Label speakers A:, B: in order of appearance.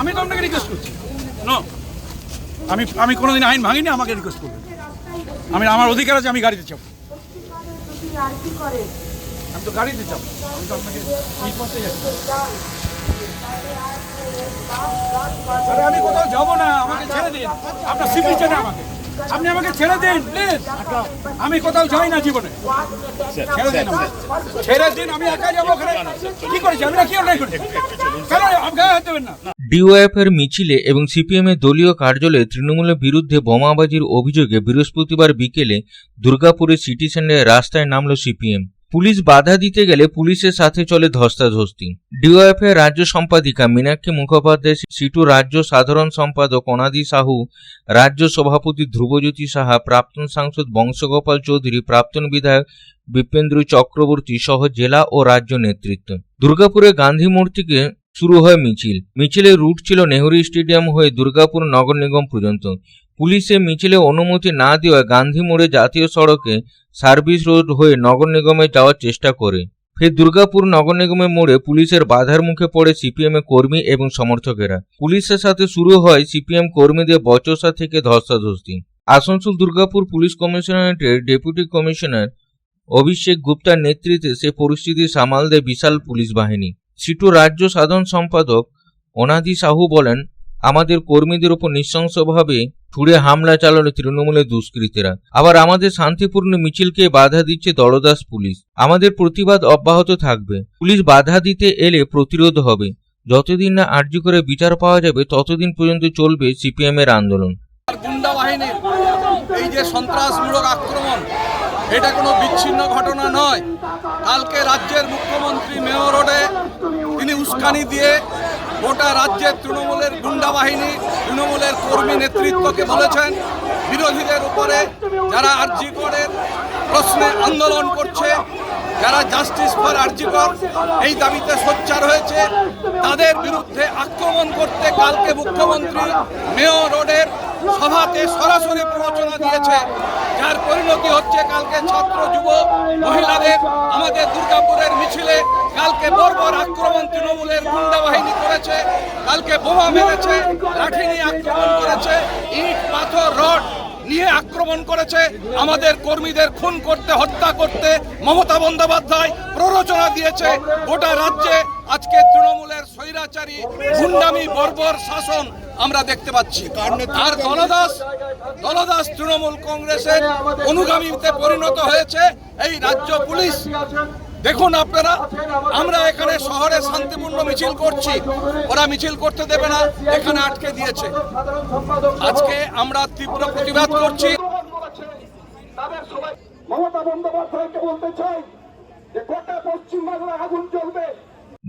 A: আমি তো আপনাকে রিকোয়েস্ট করছি। ন আমি আমি কোনোদিন আইন ভাঙিনি, আমাকে রিকোয়েস্ট করবেন আমি, আমার অধিকার আছে, আমি গাড়িতে চাপ আমি তো গাড়িতে চাপ আমি আমি কোথাও যাব না, আমাকে ছেড়ে দিন। আপনার চেনে আমাকে। আপনি আমাকে ছেড়ে দিন প্লিজ আমি কোথাও যাই না জীবনে। ছেড়ে দিন ছেড়ে দিন, আমি একা যাব কি করেছি? আমি কি অন্যায় করছি?
B: ডিওএফ এর মিছিলে এবং সিপিএম এর দলীয় কার্যালয়ে তৃণমূলের বিরুদ্ধে বোমাবাজির অভিযোগে বৃহস্পতিবার বিকেলে দুর্গাপুরের সিটি সেন্টারে রাস্তায় নামল সিপিএম। পুলিশ বাধা দিতে গেলে পুলিশের সাথে চলে ধস্তাধস্তি। ডিওএফ এর রাজ্য সম্পাদিকা মীনাক্ষী মুখোপাধ্যায়, সিটু রাজ্য সাধারণ সম্পাদক অনাদি সাহু, রাজ্য সভাপতি ধ্রুবজ্যোতি সাহা, প্রাক্তন সাংসদ বংশগোপাল চৌধুরী, প্রাক্তন বিধায়ক বিপেন্দ্র চক্রবর্তী সহ জেলা ও রাজ্য নেতৃত্ব। দুর্গাপুরে গান্ধী মূর্তিকে শুরু হয় মিছিল। মিছিলের রুট ছিল নেহরু স্টেডিয়াম হয়ে দুর্গাপুর নগর নিগম পর্যন্ত। পুলিশে মিছিলে অনুমতি না দেওয়ায় গান্ধী মোড়ে জাতীয় সড়কে সার্ভিস রোড হয়ে নগর নিগমে যাওয়ার চেষ্টা করে। ফের দুর্গাপুর নগর নিগমের মোড়ে পুলিশের বাধার মুখে পড়ে সিপিএম কর্মী এবং সমর্থকেরা। পুলিশের সাথে শুরু হয় সিপিএম কর্মীদের বচসা থেকে ধস্তাধস্তি। Asansol Durgapur police কমিশনারেটের deputy commissioner Abhishek গুপ্তার নেতৃত্বে সে পরিস্থিতি সামাল দেয় বিশাল পুলিশ বাহিনী। সিটু রাজ্য সাধারণ সম্পাদক অনাদি সাহু বলেন আমাদের কর্মীদের উপর নৃশংসভাবে ছুড়ে হামলা চালানো তৃণমূলের দুষ্কৃতীরা। আবার আমাদের শান্তিপূর্ণ মিছিলকে বাধা দিচ্ছে দলদাস পুলিশ। আমাদের প্রতিবাদ অব্যাহত থাকবে। পুলিশ বাধা দিতে এলে প্রতিরোধ হবে। যতদিন না আর্জি করে বিচার পাওয়া যাবে, ততদিন পর্যন্ত চলবে সিপিএম এর আন্দোলন।
C: গুন্ডা বাহিনীর এই যে সন্ত্রাসমূলক আক্রমণ এটা কোনো বিচ্ছিন্ন ঘটনা নয়। কালকে রাজ্যের মুখ্যমন্ত্রী মেয়র রোডে তিনি উস্কানি দিয়ে গোটা রাজ্যের তৃণমূলের গুন্ডা বাহিনী, তৃণমূলের কর্মী নেতৃত্বকে বলেছেন, বিরোধীদের উপরে যারা আর্জি করে প্রশ্নে আন্দোলন করছে, যারা জাস্টিস ফর আর্জিকর এই দাবিতে সোচ্চার হয়েছে, তাদের বিরুদ্ধে আক্রমণ করতে কালকে মুখ্যমন্ত্রী মেয়র রোডের সভাতে সরাসরি প্ররোচনা দিয়েছে। যার পরিণতি হচ্ছে কালকে ছাত্র যুব মহিলাদের আমাদের দুর্গাপুরের মিছিলে। কালকে বর্বর আক্রমণ তৃণমূলের গুন্ডা বাহিনী করেছে। কালকে বোমা মেরেছে, লাঠি নিয়ে আক্রমণ করেছে, ইট, পাথর, রড নিয়ে আক্রমণ করেছে। আমাদের কর্মীদের খুন করতে, হত্যা করতে মমতা বন্দ্যোপাধ্যায় প্ররোচনা দিয়েছে। গোটা রাজ্যে আজকে তৃণমূলের স্বৈরাচারী, গুন্ডামি, বর্বর শাসন আমরা দেখতে পাচ্ছি। আর দলদাস দলদাস তৃণমূল কংগ্রেসের অনুগামীতে পরিণত হয়েছে এই রাজ্য পুলিশ। দেখুন আপনারা, আমরা এখানে শহরে শান্তিপূর্ণ মিছিল করছি। ওরা মিছিল করতে দেবে না, এখানে আটকে দিয়েছে। আজকে আমরা তীব্র প্রতিবাদ করছি।
D: মমতা বন্দ্যোপাধ্যায়কে বলতে চাই যে গোটা আগুন জ্বলবে।